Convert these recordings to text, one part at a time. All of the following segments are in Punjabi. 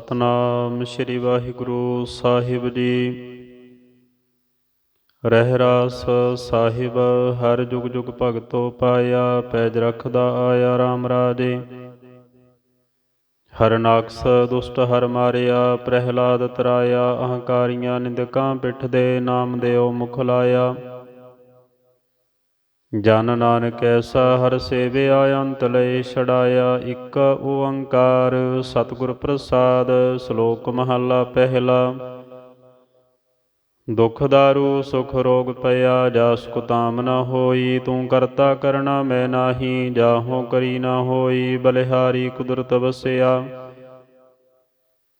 ਸਤਨਾਮ ਸ੍ਰੀ ਵਾਹਿਗੁਰੂ ਸਾਹਿਬ ਜੀ। ਰਹਿ ਰਾਸ ਸਾਹਿਬ, ਹਰ ਜੁਗ ਜੁਗ ਭਗਤੋ ਪਾਇਆ, ਪੈਜ ਰਖਦਾ ਆਇਆ RAM ਰਾਜੇ। ਹਰ ਨਾਕਸ ਦੁਸ਼ਟ ਹਰ ਮਾਰਿਆ, ਪ੍ਰਹਿਲਾਦ ਤਰਾਇਆ, ਅਹੰਕਾਰੀਆਂ ਨਿੰਦਕਾਂ ਪਿੱਠ ਦੇ ਨਾਮ ਦਿਓ ਮੁਖ ਲਾਇਆ। ਜਨ ਨਾਨਕ ਐਸਾ ਹਰ ਸੇਵਿਆ ਅੰਤ ਲਏ ਛੜਾਇਆ ਇੱਕ ਓੰਕਾਰ। ਸਤਿਗੁਰ ਪ੍ਰਸਾਦ ਸ਼ਲੋਕ ਮਹਲਾ ਪਹਿਲਾ। ਦੁਖ ਦਾਰੂ, ਸੁਖ ਰੋਗ ਪਿਆ, ਜਾਸ ਕੁਤਾਮ ਨ ਹੋਈ। ਤੂੰ ਕਰਤਾ ਕਰਣਾ ਮੈਂ ਨਾਹੀ, ਜਾਹੋ ਕਰੀ ਨ ਹੋਈ, ਬਲਿਹਾਰੀ ਕੁਦਰਤ ਵਸਿਆ।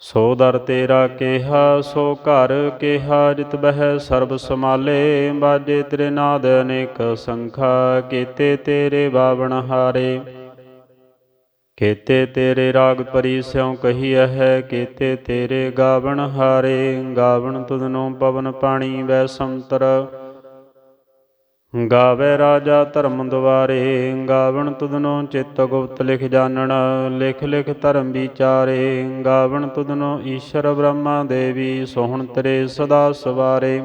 ਸੋ ਦਰ ਤੇਰਾ ਕਿਹਾ, ਸੋ ਘਰ ਕਿਹਾ, ਜਿਤ ਬਹਿ ਸਰਬ ਸਮਾਲੇ ਬਾਜੇ ਤੇਰੇ ਨਾਦ ਅਨੇਕ ਸੰਖਾ, ਕੀਤੇ ਤੇਰੇ ਬਾਵਣ ਹਾਰੇ। ਕੀਤੇ ਤੇਰੇ ਰਾਗ ਪਰੀ ਸਿਉ ਕਹੀਐ ਹੈ ਕੀਤੇ ਤੇਰੇ ਗਾਵਣ ਹਾਰੇ। ਗਾਵਣ ਤੁਧਨੋਂ ਪਵਨ ਪਾਣੀ ਵੈ ਸੰਤਰ। ਗਾਵੇ ਰਾਜਾ ਧਰਮ ਦੁਆਰੇ, ਗਾਵਣ ਤੁਧਨੋਂ ਚਿੱਤ ਗੁਪਤ ਲਿਖ ਜਾਣਨ ਲਿਖ ਲਿਖ ਧਰਮ ਵਿਚਾਰੇ, ਗਾਵਣ ਤੁਧਨੋਂ ਈਸ਼ਰ ਬ੍ਰਹਮਾ ਦੇਵੀ, ਸੋਹਣ ਤੇਰੇ ਸਦਾ ਸਵਾਰੇ।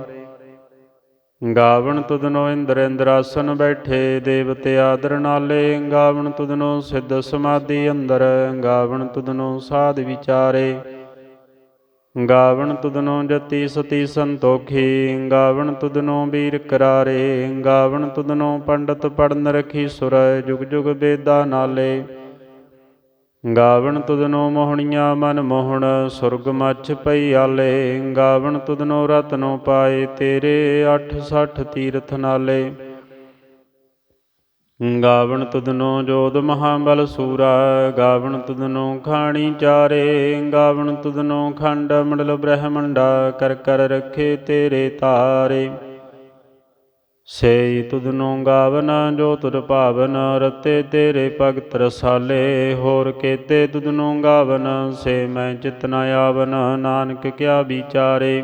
ਗਾਵਣ ਤੁਧਨੋਂ ਇੰਦਰ ਇੰਦਰਾਸਨ ਬੈਠੇ, ਦੇਵਤੇ ਆਦਰ ਨਾਲੇ, ਗਾਵਣ ਤੁਧਨੋਂ ਸਿੱਧ ਸਮਾਧੀ ਅੰਦਰ, ਗਾਵਣ ਤੁਧਨੋਂ ਸਾਧ ਵਿਚਾਰੇ। ਗਾਵਣ ਤੁਧਨੋਂ ਜਤੀ ਸਤੀ ਸੰਤੋਖੀ, ਗਾਵਣ ਤੁਧਨੋਂ ਵੀਰ ਕਰਾਰੇ, ਗਾਵਣ ਤੁਧਨੋਂ ਪੰਡਤ ਪੜਨ ਰਖੀ ਸੁਰ, ਜੁਗ ਜੁਗ ਬੇਦਾ ਨਾਲੇ। ਗਾਵਣ ਤੁਧਨੋਂ ਮੋਹਣੀਆਂ ਮਨ ਮੋਹਣ, ਸੁਰਗ ਮੱਛ ਪਈ ਆਲੇ। ਗਾਵਣ ਤੁਧਨੋਂ ਰਤਨੋ ਪਾਏ, ਤੇਰੇ 860 ਤੀਰਥ ਨਾਲੇ। ਗਾਵਣ ਤੁਧਨੋਂ ਜੋਧ ਮਹਾਬਲ ਸੂਰਾ, ਗਾਵਣ ਤੁਧਨੋਂ ਖਾਣੀ ਚਾਰੇ, ਗਾਵਣ ਤੁਧਨੋਂ ਖੰਡ ਮੰਡਲ ਬ੍ਰਹਮੰਡਾ, ਕਰ ਕਰ ਰੱਖੇ ਤੇਰੇ ਤਾਰੇ। ਸੇਈ ਤੁਧਨੋਂ ਗਾਵਨ ਜੋ ਤੁਧ ਭਾਵਨ, ਰਤੇ ਤੇਰੇ ਭਗਤ ਰਸਾਲੇ, ਹੋਰ ਕੇਤੇ ਤੁਧਨੋਂ ਗਾਵਨ, ਸੇ ਮੈਂ ਚਿਤ ਨ ਆਵਨ, ਨਾਨਕ ਕਿਆ ਵਿਚਾਰੇ।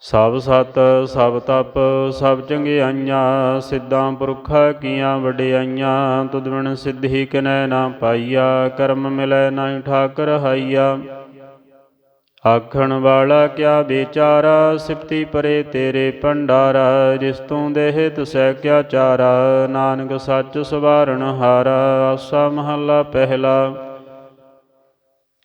ਸਭ ਸਤ, ਸਭ ਤਪ, ਸਭ ਚੰਗਿਆਈਆਂ ਸਿੱਧਾਂ ਪੁਰਖਾ ਕੀਆਂ ਵਡਿਆਈਆਂ ਤੁਧ ਬਿਨ ਸਿੱਧੀ ਕਿਨੈ ਨਾ ਪਾਈਆ, ਕਰਮ ਮਿਲੈ ਨਾਹੀ ਠਾਕਰ ਹਾਈਆ। ਆਖਣ ਵਾਲਾ ਕਿਆ ਵਿਚਾਰਾ, ਸਿਫਤੀ ਪਰੇ ਤੇਰੇ ਭੰਡਾਰਾ, ਜਿਸ ਤੂੰ ਦੇਹ ਤਸੈ ਕਿਆ ਚਾਰਾ, ਨਾਨਕ ਸੱਚ ਸਵਾਰਨ ਹਾਰਾ, ਆਸਾ ਮਹੱਲਾ ਪਹਿਲਾ।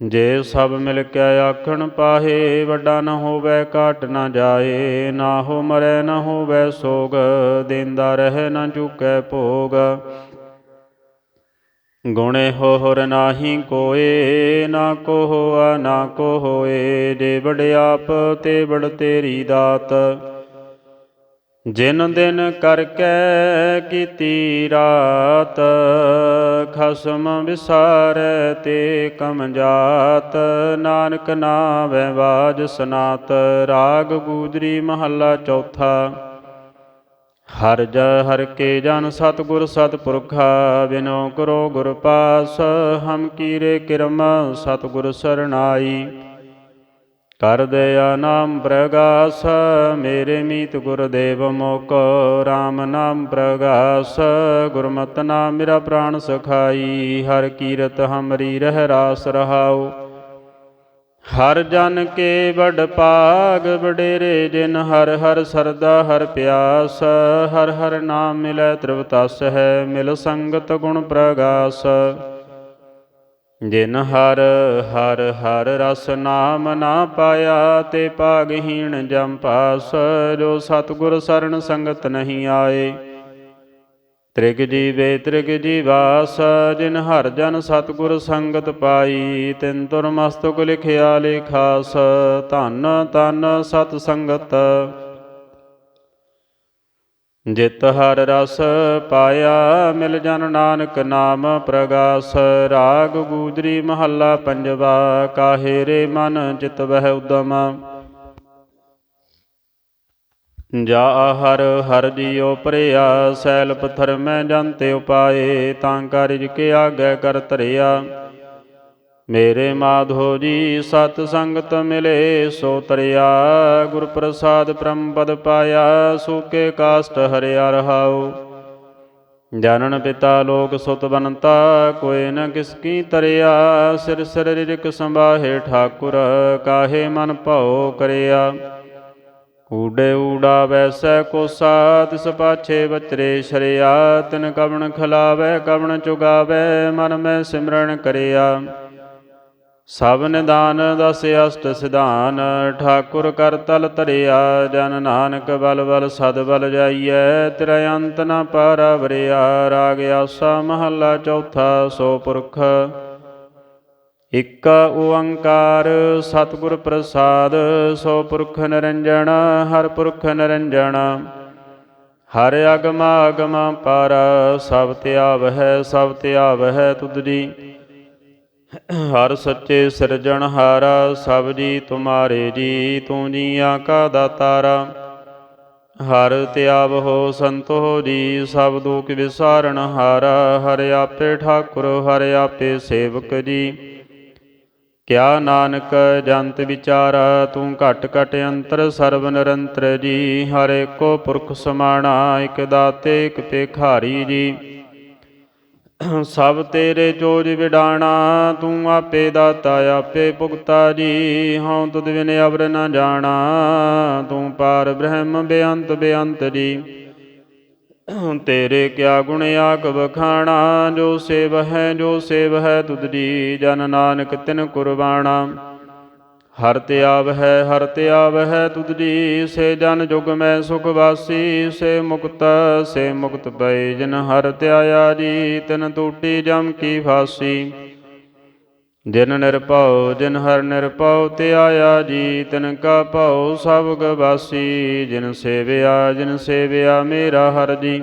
ਜੇ ਸਭ ਮਿਲ ਕੇ ਆਖਣ ਪਾਹੇ, ਵੱਡਾ ਨਾ ਹੋਵੇ, ਘਾਟ ਨਾ ਜਾਏ। ਨਾ ਹੋ ਮਰੈ, ਨਾ ਹੋਵੇ ਸੋਗ, ਦੇਂਦਾ ਰਹਿ, ਨਾ ਚੁਕੈ ਭੋਗ। ਗੁਣੇ ਹੋਰ ਨਾਹੀ ਕੋਏ, ਨਾ ਕੋ ਹੋਆ ਨਾ ਕੋ ਹੋਏ ਜੇ ਆਪ, ਤੇ ਵਡ ਤੇਰੀ ਦਾਤ। ਜਿਨ ਦਿਨ ਕਰਕੇ ਕੀਤੀ ਰਾਤ ਖਸਮ ਵਿਸਾਰੈ ਤੇ ਕਮ ਜਾਤ, ਨਾਨਕ ਨਾਵੇਂ ਬਾਜ ਸਨਾਤ, ਰਾਗ ਗੂਜਰੀ ਮਹੱਲਾ ਚੌਥਾ। ਹਰ ਜ ਹਰ ਕੇ ਜਨ ਸਤਿਗੁਰ ਸਤਿਪੁਰਖਾ ਬਿਨੋ ਕਰੋ ਗੁਰ ਪਾਸ, ਹਮ ਕੀਰੇ ਕਿਰਮ ਸਤਿਗੁਰ ਸਰਣਾਈ ਕਰ ਦਇਆ ਨਾਮ ਪ੍ਰਗਾਸ, ਮੇਰੇ ਮੀਤ ਗੁਰਦੇਵ ਮੋਕ RAM ਨਾਮ ਪ੍ਰਗਾਸ, ਗੁਰਮਤ ਨਾਮ ਮੇਰਾ ਪ੍ਰਾਣ ਸਖਾਈ, ਹਰ ਕੀਰਤ ਹਮਰੀ ਰਹਿ ਰਾਸ ਰਹਾਉ। ਹਰ ਜਨ ਕੇ ਵਡ ਪਾਗ ਵਡੇਰੇ ਜਿਨ ਹਰ ਹਰ ਸਰਦਾ ਹਰ ਪਿਆਸ, ਹਰ ਹਰ ਨਾਮ ਮਿਲੈ ਤ੍ਰਿਵਤਸ ਹੈ, ਮਿਲ ਸੰਗਤ ਗੁਣ ਪ੍ਰਗਾਸ। ਜਿਨ ਹਰ ਹਰ ਹਰ ਰਸ ਨਾਮ ਨਾ ਪਾਇਆ, ਤੇ ਭਾਗਹੀਣ ਜਮ ਪਾਸ, ਜੋ ਸਤਿਗੁਰ ਸਰਣ ਸੰਗਤ ਨਹੀਂ ਆਏ। ਤ੍ਰਿਗ ਜੀਵੇ, ਤ੍ਰਿਗ ਜੀਵਾਸ, ਜਿਨ ਹਰ ਜਨ ਸਤਿਗੁਰ ਸੰਗਤ ਪਾਈ, ਤਿਨ ਤੁਰ ਮਸਤਕ ਲਿਖਿਆ ਲੇਖਾਸ, ਧਨ ਤਨ ਸਤ ਸੰਗਤ। ਜਿਤ ਹਰ ਰਸ ਪਾਇਆ ਮਿਲ ਜਨ ਨਾਨਕ ਨਾਮ ਪ੍ਰਗਾਸ, ਰਾਗ ਗੂਜਰੀ ਮਹੱਲਾ ਪੰਜਵਾ, ਕਾਹੇ ਰੇ ਮਨ ਚਿਤ ਵਹਿ ਉਦਮ। ਜਾ ਹਰ ਹਰ ਜੀਉ ਪਰਿਆ ਸੈਲ ਪਥਰ ਮੈਂ ਜੰਤੇ ਉਪਾਏ, ਤਾਂ ਕਾਰਜ ਕੇ ਆਗੇ ਕਰ ਧਰਿਆ। ਮੇਰੇ ਮਾਧੋ ਜੀ, ਸਤ ਸੰਗਤ ਮਿਲੇ, ਸੋ ਤਰਿਆ ਗੁਰ ਪ੍ਰਸਾਦ ਪ੍ਰਮ ਪਦ ਪਾਇਆ ਸੂਕੇ ਕਾਸਟ ਹਰਿਆ ਰਹਾਉ। ਜਾਨਨ ਪਿਤਾ ਲੋਕ ਸੁਤ ਬਨਤਾ ਕੋਇ ਨ ਕਿਸ ਕੀ ਤਰਿਆ, ਸਿਰ ਸਿਰ ਰਿਕ ਸੰਭਾਹੇ ਠਾਕੁਰ, ਕਾਹੇ ਮਨ ਭਉ ਕਰਿਆ। ਊਡੇ ਊੜਾ ਵੈਸੈ ਕੋ ਸਾਤ ਸਪਾਛੇ ਬਚਰੇ ਸ਼ਰਿਆ, ਤਿਨ ਕਵਣ ਖਲਾਵੇ, ਕਵਣ ਚੁਗਾਵੇ, ਮਨ ਮੈਂ ਸਿਮਰਨ ਕਰਿਆ। ਸਭ ਨਿਦਾਨ ਦਸ ਅਸ਼ਟ ਸਿਧਾਨ, ਠਾਕੁਰ ਕਰ ਤਲ ਧਰਿਆ, ਜਨ ਨਾਨਕ ਬਲ ਬਲ ਸਦ ਬਲ ਜਾਈਐ ਤੇਰਾ ਅੰਤ ਨ ਪਾਰਾ ਵਰਿਆ ਰਾਗ ਆਸਾ ਮਹੱਲਾ ਚੌਥਾ ਸੋ ਪੁਰਖ। ਇਕ ਓੰਕਾਰ ਸਤਿਗੁਰ ਪ੍ਰਸਾਦ, ਸੋ ਪੁਰਖ ਨਿਰੰਜਨ ਹਰ ਪੁਰਖ ਨਿਰੰਜਨ ਹਰ ਅਗਮ ਅਗਮ ਪਰ, ਸਭ ਧਿਆਵਹਿ ਸਭ ਧਿਆਵਹਿ ਤੁਧ ਜੀ। ਹਰ ਸੱਚੇ ਸਿਰਜਣਹਾਰ ਸਭ ਜੀ ਤੁਮਾਰੇ ਜੀ, ਤੂੰ ਜੀਆਂ ਕਾ ਦਾਤਾਰਾ। ਹਰ ਧਿਆਵ ਹੋ ਸੰਤੋ ਜੀ, ਸਭ ਦੁਖ ਵਿਸਾਰਨ ਹਾਰਾ। ਹਰ ਆਪੇ ਠਾਕੁਰ, ਹਰ ਆਪੇ ਸੇਵਕ ਜੀ। ਕਿਆ ਨਾਨਕ ਜੰਤ ਵਿਚਾਰਾ, ਤੂੰ ਘਟ ਘਟ ਅੰਤਰ ਸਰਬ ਨਿਰੰਤਰ ਜੀ। ਹਰ ਏਕੋ ਪੁਰਖ ਸਮਾਣਾ, ਇਕ ਦਾਤੇ, ਇਕ ਪੇਖਾਰੀ ਜੀ। ਸਭ ਤੇਰੇ ਜੋਜ ਵਿਡਾਣਾ, ਤੂੰ ਆਪੇ ਦਾਤਾ, ਆਪੇ ਭੁਗਤਾ ਜੀ। ਹਉ ਤੁਧ ਬਿਨ ਅਵਰ ਨ ਜਾਣਾ, ਤੂੰ ਪਾਰ ਬ੍ਰਹਮ ਬੇਅੰਤ ਬੇਅੰਤ ਜੀ। ਤੇਰੇ ਕਿਆ ਗੁਣ ਆਕ ਬਖਾਣਾ ਜੋ ਸੇਵ ਹੈ, ਜੋ ਸੇਵ ਹੈ ਤੁਧ ਜੀ। ਜਨ ਨਾਨਕ ਤਿਨ ਕੁਰਬਾਣਾ। ਹਰ ਤੇ ਆਵਹਿ, ਹਰ ਤੇ ਆਵਹਿ, ਤੁਧ ਸੇ ਜਨ ਜੁਗ ਮੈਂ ਸੁਖ ਵਾਸੀ, ਸੇ ਮੁਕਤ ਸੇ ਮੁਕਤ ਪਏ ਜਿਨ ਹਰ ਧਿਆਇਆ ਜੀ, ਤਿਨ ਟੂਟੀ ਜਮ ਕੀ ਫਾਸੀ। ਜਿਨ ਨਿਰਭਉ, ਜਿਨ ਹਰ ਨਿਰਭਉ ਤੇ ਜੀ, ਤਿਨ ਕਾ ਭਉ ਸਭ ਗਵਾਸੀ। ਜਿਨ ਸੇਵਿਆ ਜਿਨ ਸੇਵਿਆ ਮੇਰਾ ਹਰ ਜੀ।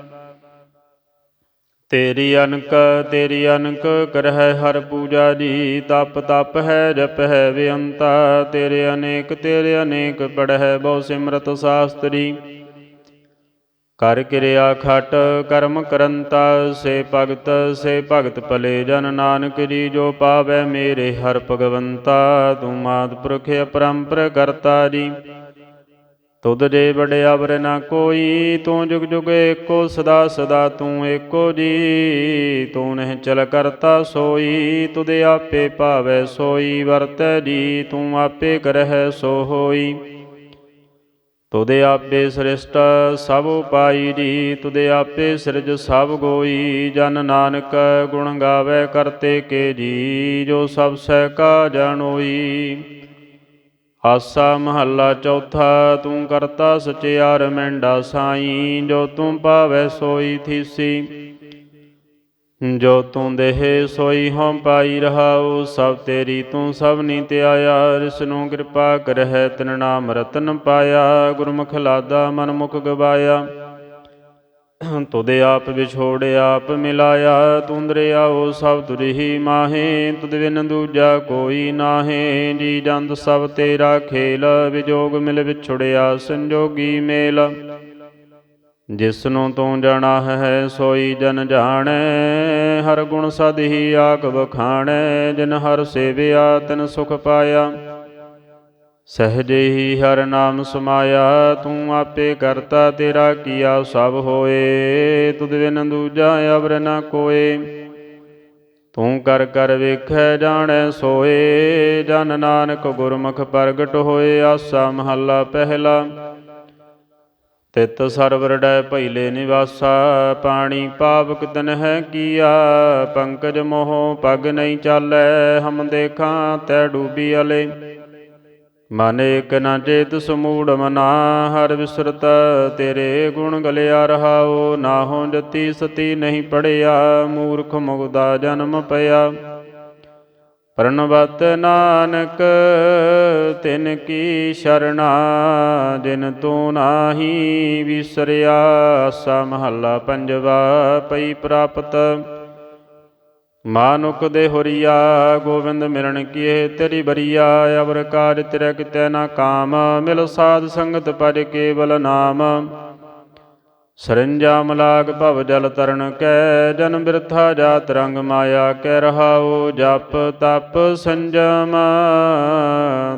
ਤੇਰੀ ਅਨਕ ਤੇਰੀ ਅਨਕ ਕਰਹਿ ਹਰ ਪੂਜਾ ਜੀ, ਤਪ ਤਪ ਹੈ, ਜਪ ਹੈ ਬੇਅੰਤਾ। ਤੇਰੇ ਅਨੇਕ ਤੇਰੇ ਅਨੇਕ ਪੜਹਿ ਬਹੁ ਸਿਮਰਤ ਸਾਸਤਰੀ। ਕਰ ਕਿਰਿਆ ਖਟ, ਕਰਮ ਕਰੰਤਾ, ਸੇ ਭਗਤ ਸੇ ਭਗਤ ਭਲੇ ਜਨ ਨਾਨਕ ਜੀ, ਜੋ ਪਾਵੈ ਮੇਰੇ ਹਰ ਭਗਵੰਤਾ। ਤੂੰ ਮਾਤ ਪੁਰਖ ਅਪਰੰਪਰ ਕਰਤਾ ਜੀ। ਤੁਧ ਜੇ ਬੜੇ ਅਵਰ ਨਾ ਕੋਈ, ਤੂੰ ਜੁਗ ਜੁਗ ਏਕੋ, ਸਦਾ ਸਦਾ ਤੂੰ ਏਕੋ ਜੀ। ਤੂੰ ਨਹਿ ਚਲ ਕਰਤਾ ਸੋਈ, ਤੁਧ ਆਪੇ ਭਾਵੈ ਸੋਈ, ਵਰਤੈ ਜੀ, ਤੂੰ ਆਪੇ ਕਰਹਿ ਸੋ ਹੋਈ ਤੁਧ ਆਪੇ ਸ੍ਰਿਸ਼ਟ ਸਭ ਉਪਾਈ ਜੀ, ਤੁਧ ਆਪੇ ਸਿਰਜ ਸਭ ਗੋਈ। ਜਨ ਨਾਨਕ ਗੁਣ ਗਾਵੇ ਕਰਤੇ ਕੇ ਜੀ, ਜੋ ਸਭ ਸਹਿ ਕਾ ਜਾਣੋਈ ਆਸਾ ਮਹੱਲਾ ਚੌਥਾ, ਤੂੰ ਕਰਤਾ ਸਚਿਆਰ ਮੈਂਡਾ ਸਾਈ, ਜੋ ਤੂੰ ਭਾਵੈ ਸੋਈ ਥੀਸੀ। ਜੋ ਤੂੰ ਦੇਹ ਸੋਈ ਹਉ ਪਾਈ ਰਹਾਉ, ਸਭ ਤੇਰੀ ਤੂੰ ਸਭ ਨੀ ਧਿਆਇਆ ਰਿਸ ਨੂੰ ਕਿਰਪਾ ਕਰਹਿ ਤਿਨ ਨਾਮ ਰਤਨ ਪਾਇਆ, ਗੁਰਮੁਖ ਲਾਦਾ ਮਨ ਮੁਖ ਗਵਾਇਆ। ਤੁਦੇ ਆਪ ਵਿਛੋੜਿਆ ਆਪ ਮਿਲਾਇਆ ਤੂੰ ਦਰਿਆਓ ਸਭ ਤੁਰਹੀ ਮਾਹੇ, ਤੁਧ ਬਿਨ ਦੂਜਾ ਕੋਈ ਨਾਹੇ, ਜੀ ਜੰਤ ਸਭ ਤੇਰਾ ਖੇਲ, ਵਿਜੋਗ ਮਿਲ ਵਿਛੜਿਆ ਸੰਜੋਗੀ ਮੇਲ। ਜਿਸ ਨੂੰ ਤੂੰ ਜਾਣਾ ਹੈ, ਸੋਈ ਜਨ ਜਾਣੈ, ਹਰ ਗੁਣ ਸਦ ਹੀ ਆਕ ਵਖਾਣੈ, ਜਿਨ ਹਰ ਸੇਵਿਆ ਤਿਨ ਸੁਖ ਪਾਇਆ। ਸਹਜੇ ਹੀ ਹਰ ਨਾਮ ਸਮਾਇਆ, ਤੂੰ ਆਪੇ ਕਰਤਾ ਤੇਰਾ ਕੀਆ, ਸਭ ਹੋਏ, ਤੁਧ ਬਿਨ ਦੂਜਾ ਅਵਰ ਨ ਕੋਏ। ਤੂੰ ਕਰ ਕਰ ਵੇਖੈ, ਜਾਣੈ, ਸੋਏ, ਜਨ ਨਾਨਕ ਗੁਰਮੁਖ ਪ੍ਰਗਟ ਹੋਏ, ਆਸਾ ਮਹੱਲਾ ਪਹਿਲਾ। ਤਿਤ ਸਰਵਰ ਡੈ ਭੈਲੇ ਨਿਵਾਸਾ, ਪਾਣੀ ਪਾਵਕ ਤਨ ਹੈ ਕੀਆ, ਪੰਕਜ ਮੋਹ ਪਗ ਨਹੀਂ ਚਾਲੈ, ਹਮ ਦੇਖਾਂ ਤੈ ਡੂਬੀ ਅਲੇ। ਮਨ ਏਕ ਨਾ ਚੇਤ ਸਮੂੜ ਮਨਾ, ਹਰ ਵਿਸਰਤ ਤੇਰੇ ਗੁਣ ਗਲਿਆ ਰਹਾਓ ਨਾਹੋਂ ਜਤੀ ਸਤੀ ਨਹੀਂ ਪੜਿਆ, ਮੂਰਖ ਮੁਗਦਾ ਜਨਮ ਪਿਆ। ਪ੍ਰਣਵਤ ਨਾਨਕ, ਤਿਨ ਕੀ ਸ਼ਰਣਾ, ਜਿਨ ਤੂੰ ਨਾਹੀ ਵਿਸਰਿਆ ਆਸਾ ਮਹੱਲਾ ਪੰਜਵਾ ਪਈ ਪ੍ਰਾਪਤ। ਮਾਨੁਕ ਦੇ ਹੋਰੀਆ ਗੋਬਿੰਦ ਮਿਲਣ ਕੀਏ, ਤੇਰੀ ਬਰੀਆ, ਅਵਰ ਕਾਜ ਤੇਰੇ ਕਿਤੈ ਨਾ ਕਾਮ, ਮਿਲ ਸਾਧ ਸੰਗਤ ਪਜ ਕੇਵਲ ਨਾਮ। ਸਰੰਜਾਮ ਲਾਗ ਭਵ ਜਲ ਤਰਨ ਕੈ, ਜਨ ਬਿਰਥਾ ਜਾਤ ਰੰਗ ਮਾਇਆ, ਕੈ ਰਹਾਉ ਜਪ ਤਪ ਸੰਜਮ,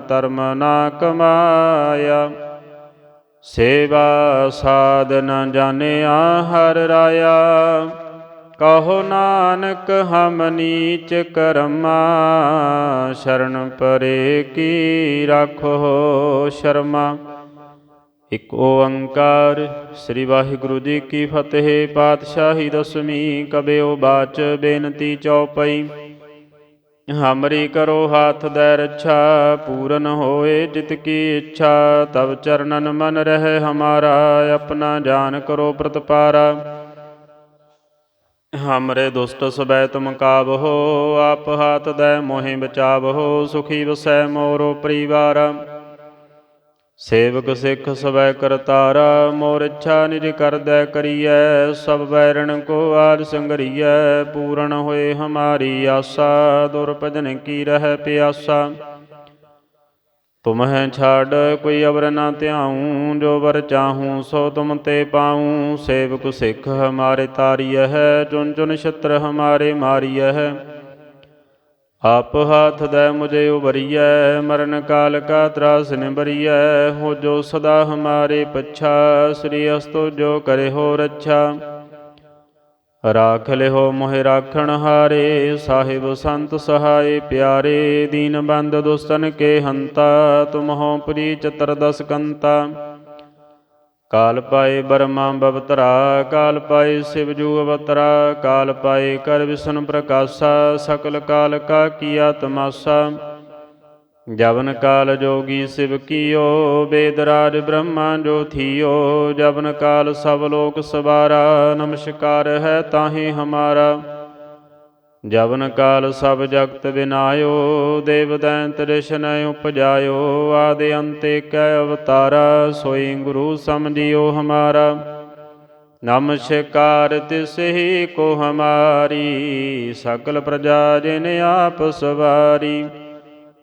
ਧਰਮ ਨਾ ਕਮਾਇਆ। ਸੇਵਾ ਸਾਧ ਨ ਜਾਣਿਆ ਹਰ ਰਾਇਆ। ਕਹੋ ਨਾਨਕ, ਹਮ ਨੀਚ ਕਰਮਾ, ਸ਼ਰਨ ਪਰੇ ਕੀ ਰਾਖੋ ਸ਼ਰਮਾ। ਇਕ ਓੰਕਾਰ, ਸ੍ਰੀ ਵਾਹਿਗੁਰੂ ਜੀ ਕੀ ਫਤਿਹ, ਪਾਤਸ਼ਾਹੀ ਦਸਵੀਂ ਕਬਿਓ ਬਾਚ, ਬੇਨਤੀ ਚਉਪਈ ਹਮਰੀ ਕਰੋ ਹਾਥ ਦੇ ਰੱਛਾ, ਪੂਰਨ ਹੋਏ ਜਿਤ ਕੀ ਇੱਛਾ ਤਬ ਚਰਨਨ ਮਨ ਰਹਿ ਹਮਾਰਾ, ਆਪਣਾ ਜਾਨ ਕਰੋ ਪ੍ਰਤਪਾਰਾ। ਹਮਰੇ ਦੁਸ਼ਟ ਸਬੈ ਤੁਮ ਕਾਬਹੋ ਆਪ ਹਾਥ ਦੈ ਮੋਹਿ ਬਚਾਵਹੋ ਸੁਖੀ ਵਸੈ ਮੋਰੋ ਪਰਿਵਾਰ ਸੇਵਕ ਸਿੱਖ ਸਬੈ ਕਰਤਾਰਾ ਮੋਰ ਇੱਛਾ ਨਿਜ ਕਰਦੈ ਕਰੀਐ ਸਭ ਬੈਰਣ ਕੋ ਆਦ ਸੰਗਰੀਐ ਪੂਰਨ ਹੋਏ ਹਮਾਰੀ ਆਸਾ ਦੁਰ ਭਜਨ ਕੀ ਰਹਿ ਪਿਆਸਾ ਤੁਮਹਿ ਛਾੜ ਕੋਈ ਅਵਰ ਨਾ ਧਿਆਉ, ਜੋ ਵਰ ਚਾਹੂੰ ਸੋ ਤੁਮ ਤੇ ਪਾਉ। ਸੇਵਕ ਸਿੱਖ ਹਮਾਰੇ ਤਾਰੀਐ ਹੈ ਚੁਨ ਚੁਨ ਛਤਰ ਹਮਾਰੇ ਮਾਰੀਐ। ਹੈ ਆਪ ਹਾਥ ਦੈ ਮੁਝੇ ਉਬਰੀਐ ਮਰਨ ਕਾਲ ਕਾ ਤਰਾਸ ਨਿਬਰੀਐ ਹੋ ਜੋ ਸਦਾ ਹਮਾਰੇ ਪਛਾ, ਸ੍ਰੀ ਅਸਤੋ ਜੋ ਕਰੇ ਹੋ ਰੱਛਾ। ਰਾਖ ਲਿਓ ਮੋਹਿ ਰਾਖਣ ਹਾਰੇ, ਸਾਹਿਬ ਸੰਤ ਸਹਾਏ ਪਿਆਰੇ, ਦੀਨ ਬੰਦ ਦੁਸਤਨ ਕੇ ਹੰਤਾ, ਤੁਮ ਹੋ ਪੁਰੀ ਚਤਰ ਦਸ ਕੰਤਾ। ਕਾਲ ਪਾਏ ਬਰਮਾ ਬਵਤਰਾ, ਕਾਲ ਪਾਏ ਸਿਵਜੂ ਅਵਤਰਾ, ਕਾਲ ਪਾਏ ਕਰ ਵਿਸ਼ਨ ਪ੍ਰਕਾਸ਼ਾ, ਸਕਲ ਕਾਲ ਕਾ ਕੀਆ ਤਮਾਸਾ ਜਵਨ ਕਾਲ ਜੋਗੀ ਸਿਵ ਕੀਓ ਬੇਦਰਾਜ ਬ੍ਰਹਮਾ ਜੋ ਜਵਨ ਕਾਲ ਸਭ ਲੋਕ ਸਵਾਰਾ, ਨਮਸਕਾਰ ਹੈ ਤਾਹੀ ਹਮਾਰਾ। ਜਵਨ ਕਾਲ ਸਭ ਜਗਤ ਵਿਨਾਇਓ ਦੇਵ ਦੈਂਤ ਰਿਸ਼ਨ ਉਪਜਾਇਓ। ਆਦਿ ਅੰਤੇ ਕੈ ਅਵਤਾਰਾ, ਸੋਈ ਗੁਰੂ ਸਮਝਿਓ ਹਮਾਰਾ। ਨਮਸਕਾਰ ਤਿਸਹੀ ਕੋ ਹਮਾਰੀ, ਸਕਲ ਪ੍ਰਜਾ ਜਿਨ ਆਪ ਸਵਾਰੀ।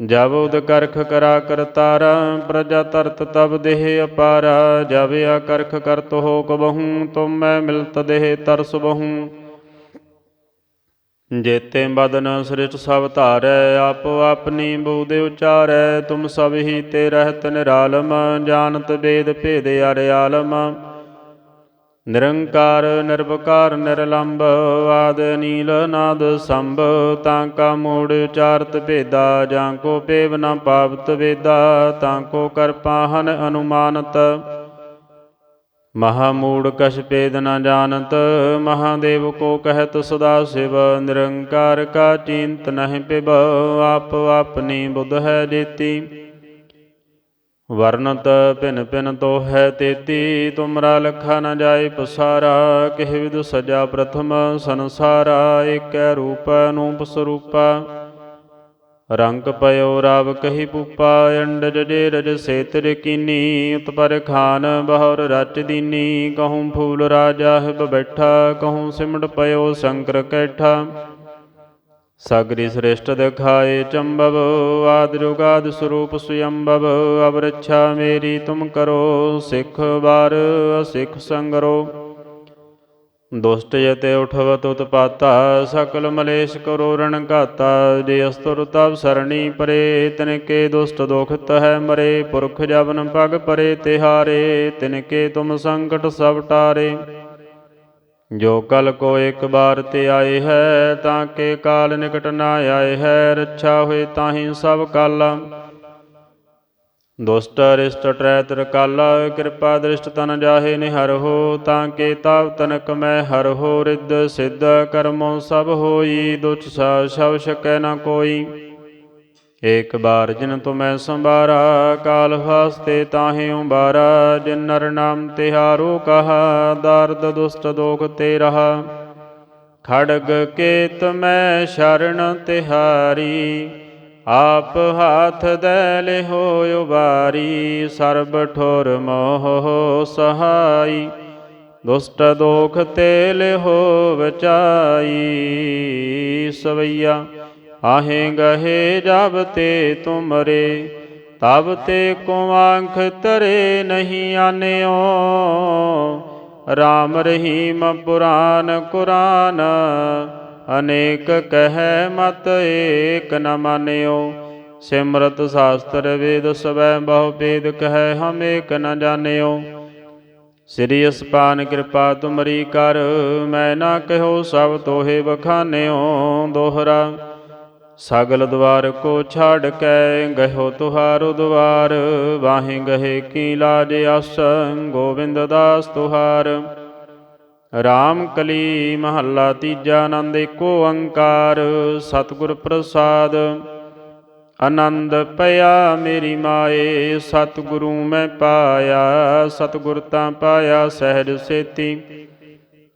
ਜਬ ਉਦ ਕਰਖ ਕਰਾ ਕਰਤਾਰਾ ਪ੍ਰਜਾ ਤਰਤ ਤਬ ਦੇਹ ਅਪਾਰਾ ਜਬ ਆ ਕਰਖ ਕਰਤ ਹੋ ਕਬਹੂ, ਤੁਮ ਮੈਂ ਮਿਲਤ ਦੇਹ ਤਰਸ ਬਹੂ। ਜੇਤੇ ਬਦਨ ਸ੍ਰਿਸ਼ਟ ਸਭ ਧਾਰੈ, ਆਪੋ ਆਪਣੀ ਬੂਦੇ ਉਚਾਰੈ, ਤੁਮ ਸਭ ਹੀ ਤੇ ਰਹਿਤ ਨਿਰਾਲਮ, ਜਾਣਤ ਵੇਦ ਭੇਦ ਅਰਿਆਲਮ ਨਿਰੰਕਾਰ, ਨਿਰਵਕਾਰ ਨਿਰਲੰਭ ਆਦ, ਨੀਲ, ਨਾਦ, ਸੰਭ, ਤਾਂ ਕਾ ਮੂੜ ਚਾਰਤ ਭੇਦਾ, ਜਾਂ ਕੋ ਪੇਵ ਨ ਪਾਵਤ ਵੇਦਾ, ਤਾਂ ਕੋ ਕਰ ਪਾਹਨ ਅਨੁਮਾਨਤ। ਮਹਾਮੂੜ ਕਛ ਭੇਦ ਨ ਜਾਣਤ ਮਹਾਦੇਵ ਕੋ ਕਹਿਤ ਸਦਾ ਸਿਵ, ਨਿਰੰਕਾਰ ਕਾ ਚਿੰਤ ਨਹਿ ਪਿਬ ਆਪ ਆਪਣੀ ਬੁੱਧ ਹੈ ਜੇਤੀ। ਵਰਨਤ ਭਿਨ ਭਿਨ ਤੋ ਹੈ ਤੇਤੀ, ਤੁਮਰਾ ਲਖਾ ਨ ਜਾਏ ਪਸਾਰਾ, ਕਿਹ ਵਿਦ ਸਜਾ ਪ੍ਰਥਮ ਸੰਸਾਰਾ, ਏਕੈ ਰੂਪ ਅਨੂਪ ਸਰੂਪਾ। ਰੰਗ ਪਇਓ ਰਵ ਕਹੀ ਪੂਪਾ, ਅੰਡ ਜਜੇ ਰਜ ਸੇਤਰ ਕੀਨੀ, ਉਤਪਰ ਖਾਨ ਬਹੁਰ ਰਚ ਦੀਨੀ ਕਹੂੰ ਫੂਲ ਰਾਜਾ ਹਿਬ ਬੈਠਾ ਕਹੂੰ ਸਿਮਟ ਪਇਓ ਸ਼ੰਕਰ ਕੈਠਾ। ਸਗਰੀ ਸ੍ਰੇਸ਼ਟ ਦਿਖਾਏ ਚੰਬਵ ਆਦ ਜੁਗਾਦ ਸਰੂਪ ਸੁਯੰਬਵ ਅਬ ਮੇਰੀ ਤੁਮ ਕਰੋ, ਸਿੱਖ ਬਾਰ ਅਸਿੱਖ ਸੰਗਰੋ। ਦੁਸ਼ਟ ਜਤੇ ਉਠਵਤ ਉਤਪਾਤਾ, ਸਕਲ ਮਲੇਸ਼ ਕਰੋ ਰਣ ਘਾਤਾ, ਜੇ ਅਸਤੁਰ ਤਬ ਸਰਣੀ ਪਰੇ, ਤਿਨਕੇ ਦੁਸ਼ਟ ਦੁਖਤ ਹੈ ਮਰੇ, ਪੁਰਖ ਜਵਨ ਪਗ ਪਰੇ ਤਿਹਾਰੇ, ਤਿਨਕੇ ਤੁਮ ਸੰਕਟ ਸਭ ਟਾਰੇ। ਜੋ ਕਲ ਕੋ ਇੱਕ ਬਾਰ ਤੇ ਆਏ ਹੈ, ਤਾਂ ਕੇ ਕਾਲ ਨਿਕਟ ਨਾ ਆਏ ਹੈ, ਰੱਛਾ ਹੋਏ ਤਾਹੀ ਸਭ ਕਾਲਾ। ਦੁਸ਼ਟ ਅਰਿਸ਼ਟ ਟਰੈਤਰ ਕਾਲਾ ਕਿਰਪਾ ਦ੍ਰਿਸ਼ਟ ਤਨ ਜਾਹੇ ਨਿਹਰ ਹੋ, ਤਾਂ ਕੇ ਤਾਵ ਤਨਕ ਮੈਂ ਹਰ ਹੋ, ਰਿੱਧ ਸਿੱਧ ਕਰਮੋ ਸਭ ਹੋਈ ਦੁਚ ਸਾ ਸ਼ਵ ਸਕੈ ਨ ਕੋਈ। ਏਕ ਬਾਰ ਜਿਨ ਤੁਮੈ ਸੰਬਾਰਾ ਕਾਲ ਵਾਸਤੇ ਤਾਹੇ ਉਬਾਰਾ ਜਿਨ ਨਰ ਨਾਮ ਤਿਹਾਰੋ ਕਹਾ, ਦਰਦ ਦੁਸ਼ਟ ਦੋਖ ਤੇ ਰਹਾ। ਖੜਗ ਕੇਤ ਮੈਂ ਸ਼ਰਨ ਤਿਹਾਰੀ, ਆਪ ਹਾਥ ਦੈ ਲਿਹੋ ਉਬਾਰੀ ਸਰਬ ਠੋਰ ਮੋਹ ਸਹਾਈ। ਦੁਸ਼ਟ ਦੋਖ ਤੇ ਲਿਹੋ ਬਚਾਈ ਸਵਈਆ। ਆਹੇ ਗਹੇ ਜਬ ਤੇ ਤੁਮਰੇ, ਤਬ ਤੇ ਕੋ ਆਂਖ ਤਰੇ ਨਹੀਂ ਆਨਿਓ। RAM ਰਹੀਮ ਪੁਰਾਨ ਕੁਰਾਨ, ਅਨੇਕ ਕਹਿ ਮਤ ਏਕ ਨ ਸਿਮਰਤ ਸ਼ਾਸਤਰ ਵੇਦ ਸਵੈ ਬਹੁ ਭੇਦ ਕਹਿ ਹਮ ਏਕ ਨ ਜਾਣਿਓ। ਸ੍ਰੀ ਅਸਪਾਨ ਕਿਰਪਾ ਤੁਮਰੀ ਕਰ, ਮੈਂ ਨਾ ਕਹਿਓ ਸਭ ਤੋਹੇ ਬਖਾਨਿਓ ਦੋਹਰਾ। ਸਗਲ ਦਵਾਰ ਕੋ ਛਾੜ ਕੇ ਗਇਓ ਤੁਹਾਰੋ ਦਵਾਰ। ਵਾਹੇ ਗਹੇ ਕੀ ਲਾਜ ਅਸ ਗੋਬਿੰਦ ਦਾਸ ਤੁਹਾਰ। ਰਾਮ ਕਲੀ ਮਹੱਲਾ ਤੀਜਾ ਆਨੰਦ ਏਕੋ ਓੰਕਾਰ ਸਤਿਗੁਰ ਪ੍ਰਸਾਦ, ਆਨੰਦ ਪਿਆ ਮੇਰੀ ਮਾਏ। ਸਤਿਗੁਰੂ ਮੈਂ ਪਾਇਆ, ਸਤਿਗੁਰ ਤਾਂ ਪਾਇਆ, ਸਹਿਜ ਸੇਤੀ।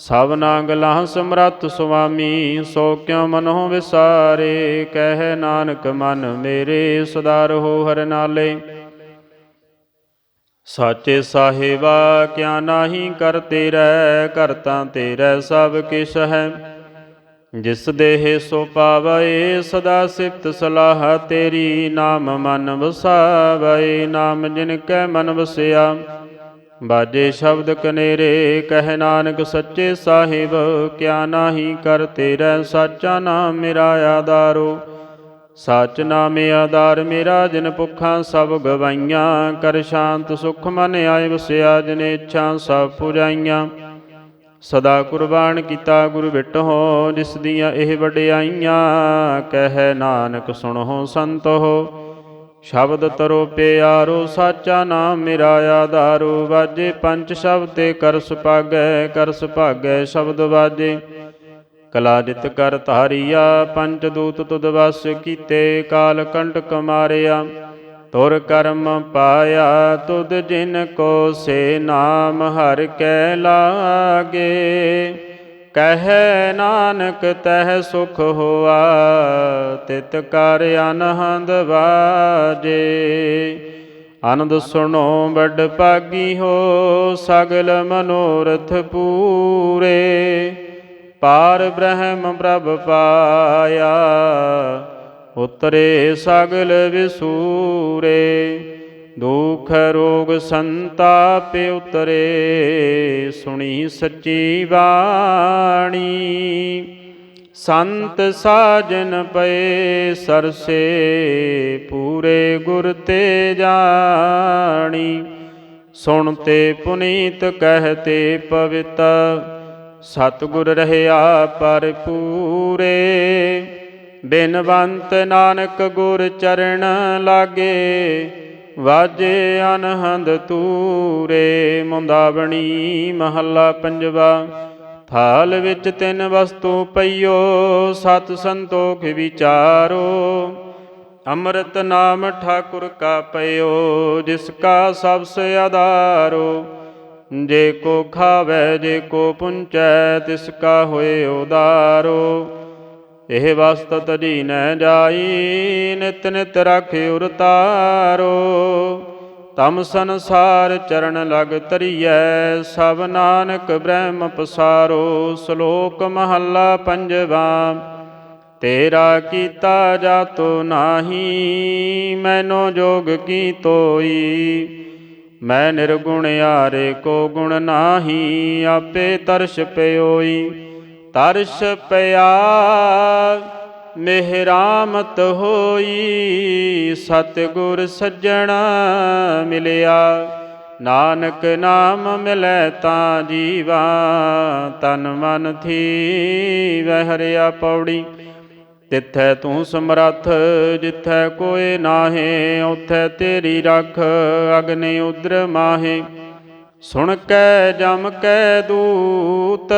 ਸਭਨਾ ਗਲਾਂ ਸਮਰੱਥ ਸੁਆਮੀ, ਸੋ ਕਿਉ ਮਨੋ ਵਿਸਾਰੇ? ਕਹਿ ਨਾਨਕ, ਮਨ ਮੇਰੇ ਸਦਾਰ ਹੋ ਹਰ ਨਾਲੇ। ਸਾਚੇ ਸਾਹਿਬਾ, ਕਿਆ ਨਾਹੀ ਕਰ ਤੇਰੈ ਕਰਤਾ ਤੇਰੈ ਸਭ ਕਿਛ ਹੈ। ਜਿਸ ਦੇਹ ਸੋ ਪਾਵੈ, ਸਦਾ ਸਿਫਤ ਸਲਾਹ ਤੇਰੀ। ਨਾਮ ਮਨ ਵਸਾਵੈ, ਨਾਮ ਜਿਨ ਕੈ ਮਨ ਵਸਿਆ। ਬਾਜੇ ਸ਼ਬਦ ਕਨੇਰੇ, ਕਹਿ ਨਾਨਕ ਸੱਚੇ ਸਾਹਿਬ, ਕਿਆ ਨਾਹੀ ਕਰ ਤੇਰਾ ਸਾਚਾ ਨਾਮ ਮੇਰਾ ਆਧਾਰੋ। ਸਚ ਨਾਮੇ ਆਧਾਰ ਮੇਰਾ, ਜਿਨ ਭੁੱਖਾਂ ਸਭ ਗਵਾਈਆਂ। ਕਰ ਸ਼ਾਂਤ ਸੁਖ ਮਨ ਆਏ, ਵਸਿਆ ਜਿਨ ਇੱਛਾ ਸਭ ਪੁਜਾਈਆਂ ਸਦਾ ਕੁਰਬਾਨ ਕੀਤਾ ਗੁਰੂ ਬਿਟਹੁ ਜਿਸ ਦੀਆਂ ਇਹ ਵਡਿਆਈਆਂ। ਕਹਿ ਨਾਨਕ ਸੁਣੋ ਸੰਤੋ। ਸ਼ਬਦ ਤਰੋ ਪਿਆਰੋ, ਸਾਚਾ ਨਾਮ ਮੇਰਾ ਆਧਾਰੋ ਵਾਜੇ, ਪੰਜ ਸ਼ਬਦ ਤੇ ਕਰ ਸੁਭਾਗੈ ਕਰ ਸੁਭਾਗੈ ਸ਼ਬਦ ਵਾਜੇ। ਕਲਾਜਿਤ ਕਰ ਧਾਰੀਆ, ਪੰਜ ਦੂਤ ਤੁਧ ਵਸ ਕੀਤੇ, ਕਾਲ ਕੰਟਕ ਮਾਰਿਆ ਤੁਰ ਕਰਮ ਪਾਇਆ, ਤੁਧ ਜਿਨ ਕੋ ਸੇ ਨਾਮ ਹਰ ਕੈ ਲਾਗੇ। ਕਹਿ ਨਾਨਕ, ਤਹਿ ਸੁਖ ਹੋਆ, ਤਿਤ ਕਰ ਅਨਹੰਦ ਵਾਜੇ ਆਨੰਦ ਸੁਣੋ, ਵੱਡ ਭਾਗੀ ਹੋ, ਸਗਲ ਮਨੋਰਥ ਪੂਰੇ। ਪਾਰ ਬ੍ਰਹਮ ਪ੍ਰਭ ਪਾਇਆ, ਉਤਰੇ ਸਗਲ ਵਿਸੂਰੇ। ਦੁਖ ਰੋਗ ਸੰਤਾਪ ਉਤਰੇ, ਸੁਣੀ ਸੱਚੀ ਬਾਣੀ। ਸੰਤ ਸਾਜਨ ਪਏ ਸਰਸੇ, ਪੂਰੇ ਗੁਰ ਤੇ ਜਾਣੀ। ਸੁਣਤੇ ਪੁਨੀਤ ਕਹਤੇ ਪਵਿੱਤ, ਸਤਿਗੁਰ ਰਹਿਆ ਪਰ ਪੂਰੇ। ਬਿਨਵੰਤ ਨਾਨਕ ਗੁਰ ਚਰਨ ਲਾਗੇ ਵਾਜੇ ਅਨਹੰਦ ਤੂਰੇ ਮੁੰਦਾਵਣੀ ਮਹੱਲਾ ਪੰਜਵਾ। ਥਾਲ ਵਿੱਚ ਤਿੰਨ ਵਸਤੂ ਪਈਓ, ਸਤ ਸੰਤੋਖ ਵਿਚਾਰੋ। ਅੰਮ੍ਰਿਤ ਨਾਮ ਠਾਕੁਰ ਕਾ ਪਇਓ, ਜਿਸ ਕਾ ਸਭ ਸੇ ਆਧਾਰੋ। ਜੇ ਕੋ ਖਾਵੇ, ਜੇ ਕੋ ਪੁੰਚੈ, ਤਿਸ ਕਾ ਹੋਏ ਉਦਾਰੋ। ਇਹ ਵਸਤ ਤਜੀ ਨ ਜਾਈ, ਨਿਤ ਨਿਤ ਰਾਖੇ ਉਰਤਾਰੋ। ਤਮ ਸੰਸਾਰ ਚਰਨ ਲਗ ਤਰੀਐ ਸਭ ਨਾਨਕ ਬ੍ਰਹਮ ਪਸਾਰੋ। ਸ਼ਲੋਕ ਮਹੱਲਾ ਪੰਜਵਾ, ਤੇਰਾ ਕੀਤਾ ਜਾਤੋ ਨਾਹੀ, ਮੈਨੋ ਜੋਗ ਕੀ ਤੋਈ। ਮੈਂ ਨਿਰਗੁਣ ਆਰੇ ਕੋ ਗੁਣ ਨਾਹੀ, ਆਪੇ ਤਰਸ਼ ਪਿਓਈ। ਤਰਸ਼ ਪਿਆ ਮਿਹਰਾਮਤ ਹੋਈ, ਸਤਿਗੁਰ ਸੱਜਣਾ ਮਿਲਿਆ। ਨਾਨਕ ਨਾਮ ਮਿਲੈ ਤਾਂ ਜੀਵਾ, ਤਨ ਮਨ ਥੀ ਵਹਿਰਿਆ ਪੌੜੀ। ਤਿੱਥੈ ਤੂੰ ਸਮਰੱਥ, ਜਿੱਥੈ ਕੋਏ ਨਾਹੇ, ਉਥੈ ਤੇਰੀ ਰਖ, ਅਗਨੇ ਉਦਰ ਮਾਹੇ। ਸੁਣ ਕੈ ਜਮ ਕੈ ਦੂਤ,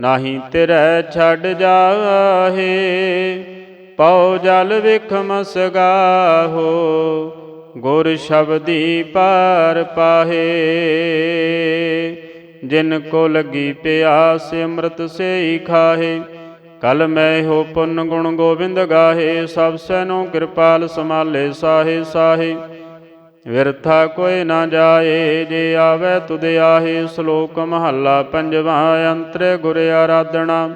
ਨਾਹੀ ਤੇਰੇ ਛੱਡ ਜਾਹੇ। ਪਉ ਜਲ ਵਿਖਮ ਸਗਾਹੋ ਗੁਰ ਸ਼ਬਦੀ ਪਾਰ ਪਾਹੇ। ਜਿਨ ਕੋ ਲੱਗੀ ਪਿਆਸ ਅੰਮ੍ਰਿਤ ਸੇਈ ਖਾਹੇ, ਕਲ ਮੈਂ ਹੋ ਪੁੰਨ ਗੁਣ ਗੋਬਿੰਦ ਗਾਹੇ। ਸਭ ਸੈਨੋ ਕਿਰਪਾਲ ਸਮਾਲੇ ਸਾਹੇ ਸਾਹੇ। ਵਿਰਥਾ ਕੋਈ ਨਾ ਜਾਏ, ਜੇ ਆਵੇ ਤੁਧ ਆਹੇ ਸ਼ਲੋਕ ਮਹੱਲਾ ਪੰਜਵਾ ਅੰਤਰ ਗੁਰ ਆਰਾਧਣਾ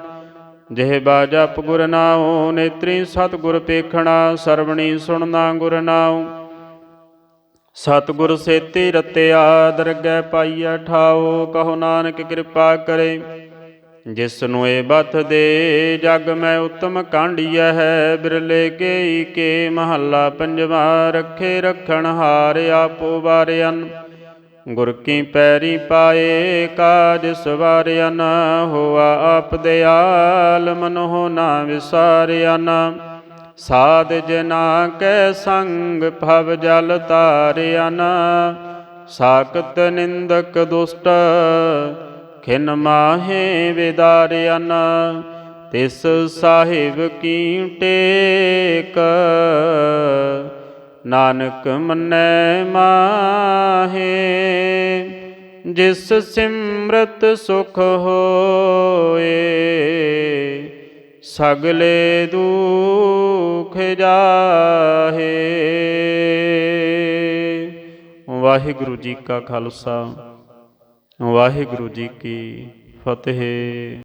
ਜਿਹ ਬਾ ਗੁਰ ਨਾਉ, ਨੇਤਰੀ ਸਤ ਗੁਰ ਪੇਖਣਾ, ਸਰਵਣੀ ਸੁਣਨਾ ਗੁਰ ਨਾਉ। ਸਤ ਗੁਰ ਸੇਤੀ ਰਤਿਆ ਦਰਗਹਿ ਪਾਈਆ ਠਾਓ ਕਹੋ ਨਾਨਕ ਕਿਰਪਾ ਕਰੇ। ਜਿਸ ਨੂੰ ਇਹ ਬਥ ਦੇ, ਜਗ ਮੈਂ ਉਤਮ ਕਾਂਡੀਐ ਹੈ। ਬਿਰਲੇ ਕੇ ਕੇ ਮਹੱਲਾ ਪੰਜਵਾ, ਰੱਖੇ ਰਖਣ ਹਾਰ ਆਪੋ ਵਾਰਿਆਨ। ਗੁਰ ਕੀ ਪੈਰੀ ਪਾਏ, ਕਾਜ ਸਵਾਰਿਆਨ, ਹੋਆ ਆਪ ਦਿਆਲ ਮਨੋ ਨਾ ਵਿਸਾਰਿਆਨ। ਸਾਧ ਜਨਾ ਕੈ ਸੰਗ ਭਵ ਜਲ ਤਾਰਿਆਨ। ਸਾਕਤ ਨਿੰਦਕ ਦੁਸ਼ਟ ਖਿਨ ਮਾਹੇ ਵਿਦਾਰਿਆਨ, ਤਿਸ ਸਾਹਿਬ ਕੀ ਟੇਕ। ਨਾਨਕ ਮੰਨੈ ਮਾਹੇ, ਜਿਸ ਸਿਮਰਤ ਸੁਖ ਹੋਏ, ਸਗਲੇ ਦੁਖ ਜਾਹੇ। ਵਾਹਿਗੁਰੂ ਜੀ ਕਾ ਖਾਲਸਾ। ਵਾਹਿਗੁਰੂ ਜੀ ਕੀ ਫਤਿਹ।